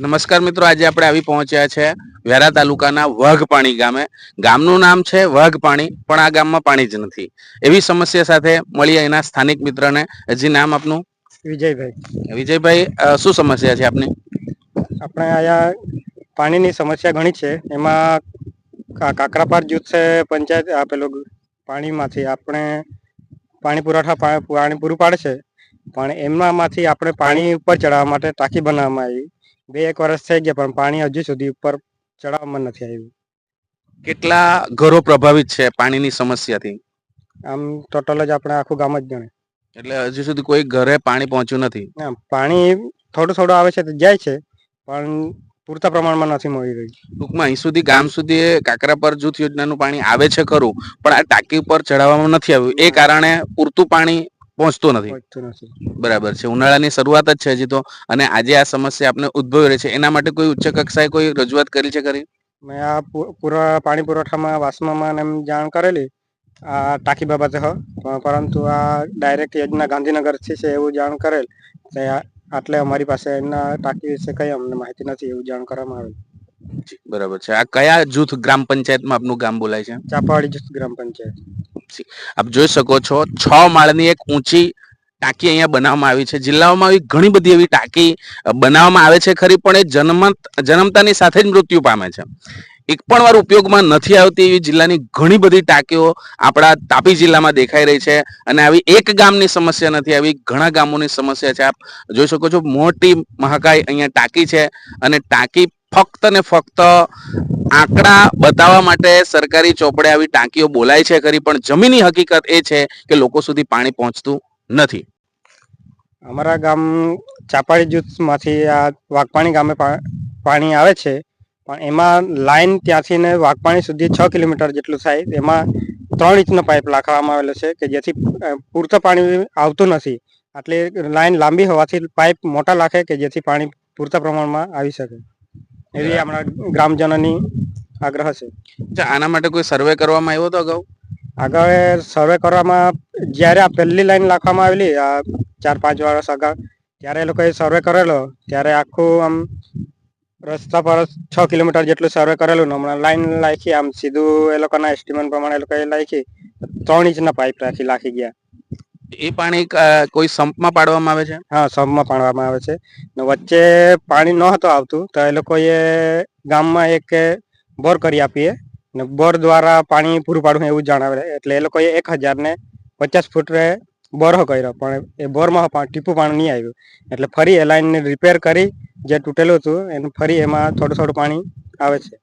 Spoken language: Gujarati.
નમસ્કાર મિત્રો આજે આપણે આવી પહોંચ્યા છે વેરા તાલુકાના વાઘપાણી ગામે. ગામનું નામ છે વાઘપાણી પણ આ ગામમાં પાણી જ નથી. એવી સમસ્યા સાથે મળીએ એના સ્થાનિક મિત્રને. હજી નામ આપનું? વિજયભાઈ. વિજયભાઈ શું સમસ્યા છે આપની? આપણે અહીંયા પાણીની સમસ્યા ઘણી છે. એમાં કાકરાપાર જૂથ છે પંચાયત આ પેલું પાણીમાંથી આપણે પાણી પુરવઠા પાણી પૂરું પાડે છે. પણ એમનામાંથી આપણે પાણી ઉપર ચડાવવા માટે ટાંકી બનાવવામાં આવી. બે એક વર્ષ થઈ ગયા પણ પાણી હજુ સુધી ઉપર ચડાવવામાં નથી આવ્યું. કેટલા ઘરો પ્રભાવિત છે પાણીની સમસ્યાથી? આમ ટોટલ જ આપણે આખું ગામ જ ગણે. એટલે હજુ સુધી કોઈ ઘરે પાણી પહોંચ્યું નથી? આમ પાણી થોડું થોડું આવે છે તો જાય છે પણ પૂરતા પ્રમાણમાં નથી મળી રહ્યું. ટૂંકમાં અહીં સુધી ગામ સુધી કાકરા પર જૂથ યોજનાનું પાણી આવે છે ખરું પણ આ ટાંકી ઉપર ચડાવવામાં નથી આવ્યું. એ કારણે પૂરતું પાણી પહોંચતું નથી. બરાબર છે. ઉનાળાની શરૂઆત જ છે હજી તો. અને આજે આ સમસ્યા આપણે ઉદ્ભવી રહી છે. એના માટે કોઈ ઉચ્ચ કક્ષાએ કોઈ રજૂઆત કરી છે ખરી? મેં આ પૂરા પાણી પુરવઠામાં વાસમામાં એમ જાણ કરેલી. આ ટાંકી બાબતે હ. પરંતુ આ ડાયરેક્ટ યોજના ગાંધીનગરથી છે એવું જાણ કરેલ. આટલે અમારી પાસે એના ટાંકી વિશે કઈ અમને માહિતી નથી એવું જાણ કરવામાં આવેલ. બરાબર છે. આ કયા જૂથ ગ્રામ પંચાયતમાં આપનું ગામ બોલાય છે? ચાપાવાડી જૂથ ગ્રામ પંચાયત. આપ જોઈ શકો છો, છ માળની એક ઊંચી ટાંકી અહીંયા બનાવવામાં આવી છે. જિલ્લાઓમાં આવી ઘણી બધી એવી ટાંકી બનાવવામાં આવે છે ખરી, પણ એ જન્મત, જન્મતાની સાથે જ મૃત્યુ પામે છે. એક પણ વાર ઉપયોગમાં નથી આવતી એવી જિલ્લાની ઘણી બધી ટાંકીઓ આપણા તાપી જિલ્લામાં દેખાઈ રહી છે અને આવી એક ગામની સમસ્યા નથી, આવી ઘણા ગામોની સમસ્યા છે. આપ જોઈ શકો છો, મોટી મહાકાય અહીંયા ટાંકી છે અને ટાંકી ફક્ત ને ફક્ત આંકડા બતાવવા માટે સરકારી ચોપડે આવી ટાંકીઓ બોલાય છે ખરી, પણ જમીની હકીકત એ છે કે લોકો સુધી પાણી પહોંચતું નથી. અમારા ગામ ચાપાડી જૂથમાંથી આ વાઘપાણી ગામે પાણી આવે છે, પણ એમાં લાઈન ત્યાંથી ને વાઘપાણી સુધી છ કિલોમીટર જેટલું થાય, એમાં ત્રણ ઇંચનો પાઇપ લાખવામાં આવેલો છે કે જેથી પૂરતું પાણી આવતું નથી. એટલે લાઈન લાંબી હોવાથી પાઇપ મોટા લાખે કે જેથી પાણી પૂરતા પ્રમાણમાં આવી શકે. એવી આપણા ગ્રામજનોની આગ્રહ છે. અચ્છા, આના માટે કોઈ સર્વે કરવામાં આવ્યો હતો અગાઉ? આગળ સર્વે કરવામાં જ્યારે આ પહેલી લાઈન નાખવામાં આવેલી આ ચાર પાંચ વર્ષ અગાઉ ત્યારે એ લોકોએ સર્વે કરેલો ત્યારે આખું આમ રસ્તા પર છ કિલોમીટર જેટલું સર્વે કરેલું હમણાં લાઈન નાખી આમ સીધું એ લોકોના એસ્ટિમેટ પ્રમાણે એ લોકોએ લાખી ત્રણ ઇંચના પાઇપ રાખી લાખી ગયા. એ પાણી કોઈ સંપમાં પાડવામાં આવે છે? હા, સંપમાં પાડવામાં આવે છે. ને વચ્ચે પાણી નહોતું આવતું, તો એ લોકોએ ગામમાં એક બોર કરી આપીએ. ને બોર દ્વારા પાણી પૂરું પાડવું એવું જણાવે એટલે એ લોકોએ એક હજાર ને પચાસ ફૂટ બોર કર્યો, પણ એ બોરમાં ટીપું પાણી નહીં આવ્યું. એટલે ફરી એ લાઈનને રિપેર કરી જે તૂટેલું હતું, એનું ફરી એમાં થોડું થોડું પાણી આવે છે.